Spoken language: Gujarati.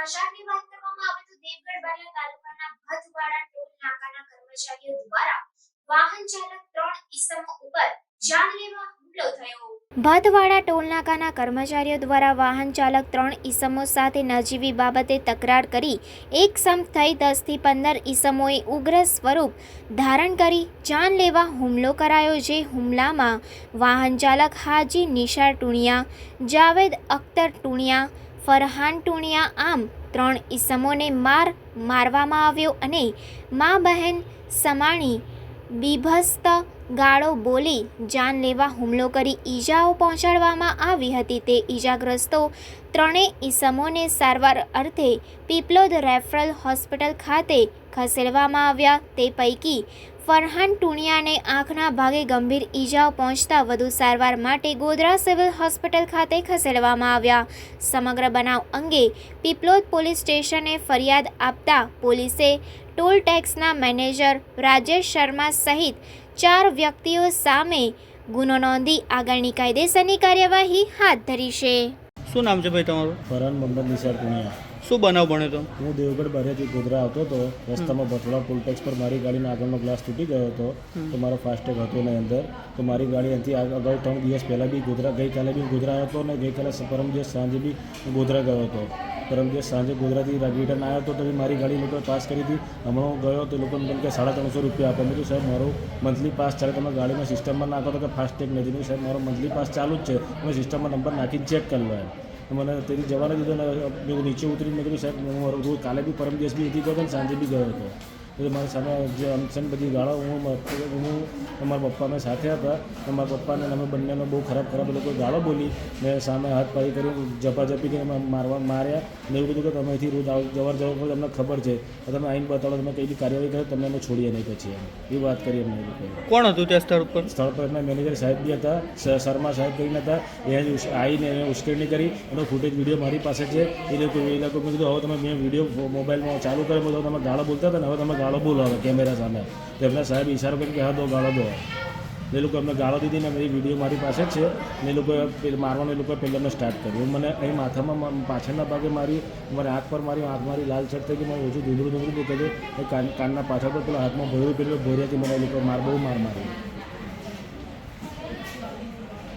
ઘમાસાની વાત કરવામાં આવે તો દેવગઢ બારિયા તાલુકાના ભથવાડા ટોલ નાકાના કર્મચારીઓ દ્વારા વાહન ચાલક ત્રણ ઈસમો ઉપર જાનલેવા હુમલો થયો. ભાતવાડા ટોલનાકાના કર્મચારીઓ દ્વારા વાહન ચાલક ત્રણ ઇસમો સાથે નજીવી બાબતે તકરાર કરી એક સમ થઈ દસથી પંદર ઈસમોએ ઉગ્ર સ્વરૂપ ધારણ કરી જાનલેવા હુમલો કરાયો જે હુમલામાં વાહન ચાલક હાજી નિશા ટુણિયા, જાવેદ અખ્તર ટુણિયા, ફરહાન ટુણિયા આમ ત્રણ ઈસમોને માર મારવામાં આવ્યો અને મા બહેન સમાણી બીભસ્ત ગાળો બોલી જાનલેવા હુમલો કરી ઈજાઓ પહોંચાડવામાં આવી હતી. તે ઈજાગ્રસ્તો ત્રણેય ઈસમોને સારવાર અર્થે પીપલોદ રેફરલ હોસ્પિટલ ખાતે ખસેડવામાં આવ્યા. તે પૈકી ફરહાન ટુણિયાને આંખના ભાગે ગંભીર ઈજાઓ પહોંચતા વધુ સારવાર માટે ગોધરા સિવિલ હોસ્પિટલ ખાતે ખસેડવામાં આવ્યા. સમગ્ર બનાવ અંગે પીપલોદ પોલીસ સ્ટેશને ફરિયાદ આપતા પોલીસે ટોલ ટેક્સના મેનેજર રાજેશ શર્મા સહિત ચાર વ્યક્તિઓ સામે ગુનો નોંધી આગળની કાયદેસરની કાર્યવાહી હાથ ધરી છે. શું નામ છે ભાઈ તમારું? ફરહાન મોહમ્મદ નિસાર પુનિયા શું બનાવ બન્યો તો? હું દેવગઢ બારેથી ગોધરા આવતો હતો. રસ્તામાં ભથોડા પુલટેક્સ પર મારી ગાડીનો આગળનો ગ્લાસ તૂટી ગયો હતો. તો મારો ફાસ્ટેગ હતો એની અંદર. તો મારી ગાડી અહીંથી અગાઉ ત્રણ દિવસ પહેલાં બી ગોધરા, ગઈકાલે બી ગોધરા આવ્યો હતો અને ગઈકાલે પરમ દિવસ સાંજે બી ગોધરા ગયો હતો. પરમ દિવસ સાંજે ગોધરાથી રિટર્ન આવ્યો હતો તો મારી ગાડી લોકોએ પાસ કરી હતી. હમણાં ગયો તો લોકોને મને કે સાડા ત્રણસો રૂપિયા આપે મેં કીધું, સાહેબ, મારો મંથલી પાસ ચાલે. તમે ગાડીમાં સિસ્ટમમાં નાખો તો કે ફાસ્ટેગ નથી. સાહેબ, મારો મંથલી પાસ ચાલુ જ છે. મેં સિસ્ટમમાં નંબર નાખી ચેક કરી લો એમ. તો મને તેથી જવા દીધો ને નીચે ઉતરીને મેં કીધું, સાહેબ, હું રોજ કાલે બી પરમ દિવસ બી હતી ગયો સાંજે બી ગયો હતો. એટલે મારી સામે જે અનશન બધી ગાળો હું હું અમારા પપ્પા મેં સાથે હતા અને મારા પપ્પાને અમે બંનેનો બહુ ખરાબ ખરાબ એ લોકો ગાળો બોલી મેં સામે હાથ પાઈ કરી ઝપાઝપી કરીને મારવા માર્યા ને એવું કીધું કે તમે અહીંથી રોજ આવ જવાર જવા કરો તમને ખબર છે. તમે આઈને બતાવો તમે કઈ બી કાર્યવાહી કરો તમને અમે છોડીએ નહીં પછી એમ. એ વાત કરી અમને લોકોએ. કોણ હતું ત્યાં સ્થળ ઉપર? સ્થળ પર એમના મેનેજર સાહેબ બી હતા શર્મા સાહેબ કરીને હતા. એ જ આવીને એને ઉશ્કેરણી કરી એનો ફૂટેજ વીડિયો મારી પાસે છે. એ લોકો એ લોકો મેં કીધું હવે તમે મેં વીડિયો મોબાઈલમાં ચાલુ કર્યો કીધું તમે ગાળો બોલતા હતા ને હવે તમે ગાળો બોલાવે, કેમેરા સામે. તો એમના સાહેબ ઈશારો કરીને કે, હા, દો ગાળો, દો. એ લોકો એમને ગાળો દીધી ને એ વીડિયો મારી પાસે છે ને એ લોકોએ મારવાનું એ લોકોએ પહેલાં સ્ટાર્ટ કર્યું. મને અહીં માથામાં પાછળના ભાગે મારી મારી આંખ પર મારી આંખ મારી લાલ શર્ટ થઈ ગઈ મારું ઓછું ધૂંધળું ધૂંધળું દેખાય છે કાન, કાનના પાછળ પર પેલા હાથમાં ભોયરું પેલું ભોરિયાથી મને એ લોકો માર, બહુ માર મારી.